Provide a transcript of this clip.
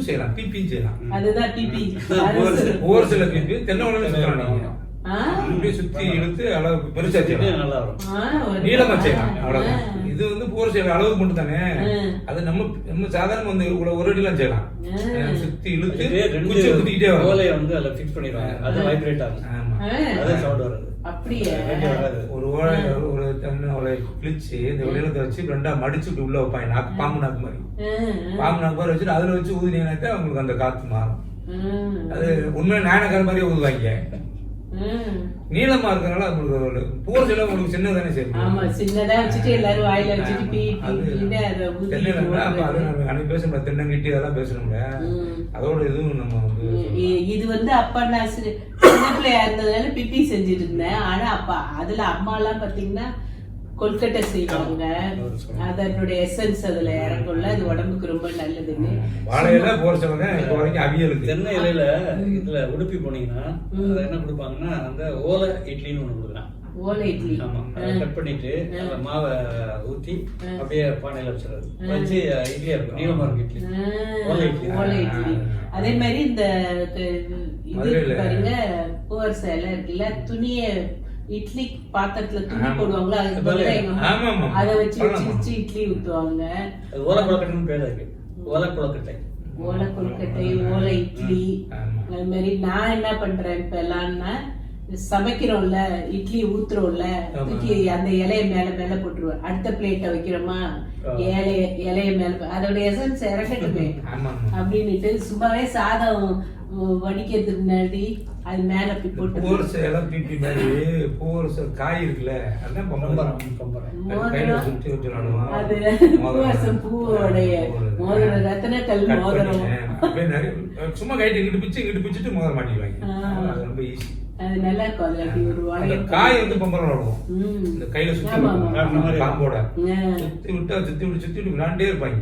செய்யலாம். பிபியும் செய்யலாம். அதுதான் பிபி ஒவ்வொரு சில பிபி தென்னை உடனே? இப்படி சுத்தி இழுத்து அளவு பெருசா செய்யலாம் நல்லா வரும். ஆ, ஒரு- நீளமா செய்யலாம். அவ்வளவுதான். இது வந்து போர் செய்யற அளவுக்கு மட்டும் தானே. அது நம்ம நம்ம சாதாரண வந்து ஒரு அடிலாம் செய்யலாம். சுத்தி இழுத்து குச்சி குத்திக்கிட்டே வரும். ஓலையை வந்து அதில் ஃபிக்ஸ் பண்ணிடுவாங்க. அது வைப்ரேட் ஆகும். ஆமா. அது சவுண்ட் வருது. அப்படியே? ரெண்டு வராது ஒரு ஓலை ஒரு கிழிச்சு இந்த வெளியிலத்தை வச்சு ரெண்டா மடிச்சு இப்படி உள்ள வைப்பாங்க. நாக்கு பாம்பு நாக்கு மாதிரி. பாம்பு நாக்கு மாதிரி வச்சுட்டு அதுல வச்சு ஊதினீங்கன்னா உங்களுக்கு அந்த காத்து மாறும். அது உண்மையா நாயனக்கார மாதிரியே ஊதுவாங்க. நீளமா இருக்கறனால உங்களுக்கு ஒரு பூர சில உங்களுக்கு சின்னதானே சரி ஆமா சின்னதா வச்சுட்டு எல்லாரும் வாயில வச்சுட்டு பீ பீ அது பீன்னு அதை. நம்ம பேசணும் தென்னங்கிட்டி அதெல்லாம் பேசணும்ல. அதோட இதுவும் நம்ம இது வந்து அப்பா நான் சின்ன பிள்ளையா இருந்ததுனால பிப்பி செஞ்சுட்டு இருந்தேன். ஆனா அப்பா அதுல அம்மா எல்லாம் பாத்தீங்கன்னா கொல்கட்டை செய்வாங்க. அதனுடைய எசன்ஸ் அதுல இறங்கும்ல. அது உடம்புக்கு ரொம்ப நல்லதுன்னு. வாழையில சொல்லுங்க அவியலுக்கு. தென்னை இலையில இதுல உடுப்பி போனீங்கன்னா அது என்ன கொடுப்பாங்கன்னா அந்த ஓலை இட்லின்னு ஒண்ணு கொடுக்குறான். ஓலை இட்லி. ஆமா. அதை கட் பண்ணிட்டு மாவை ஊத்தி அப்படியே பானையில வச்சிடுறது. வச்சு இட்லியா இருக்கும். நீளமா இருக்கும் இட்லி ஓலை இட்லி. ஓலை இட்லி. அதே மாதிரி இந்த இது. பாருங்க பூவர் சேலை இருக்குல்ல. துணிய இட்லி பாத்திரத்துல துணி. போடுவாங்களா அதுக்கு அது வச்சு வச்சு இட்லி ஊத்துவாங்க. ஓலை குளக்கட்டைன்னு பேர் இருக்கு. ஓலை குளக்கட்டை ஓலை கொழுக்கட்டை ஓலை இட்லி. அது மாதிரி நான் என்ன பண்றேன் இப்ப எல்லாம்னா சமைக்கிறோம்ல இட்லி ஊத்துறோம்ல. தூக்கி அந்த இலைய மேல மேல போட்டுருவேன் அடுத்த பிளேட்டை வைக்கிறோமா. இலைய இலைய மேல அதோட எசன்ஸ் இறக்கட்டுமே அப்படின்னுட்டு சும்மாவே சாதம் வடிக்கிறதுக்கு முன்னாடி அது மேல அப்படி போட்டு பூவரசு எல்லாம் பிபி மாதிரி பூவரசு காய் இருக்குல்ல அதான் பொம்பரம் பம்பரம். அது. பூவரசம் பூவோடைய மோதிரம். ரத்தன கல் மோதிரம் சும்மா கைட்டு இங்கிட்டு பிச்சு இங்கிட்டு பிச்சுட்டு மோதிரம். அது ரொம்ப ஈஸி அது நல்லா இருக்கும் அதுல அப்படி ஒரு அந்த வளையம் காய் வந்து பொம்பரம் விளையாடுவோம் ம். இந்த கையில சுத்தி ஆ. சுத்தி விட்டா சுத்தி விட்டு சுத்தி விட்டு விளையாண்டே இருப்பாங்க.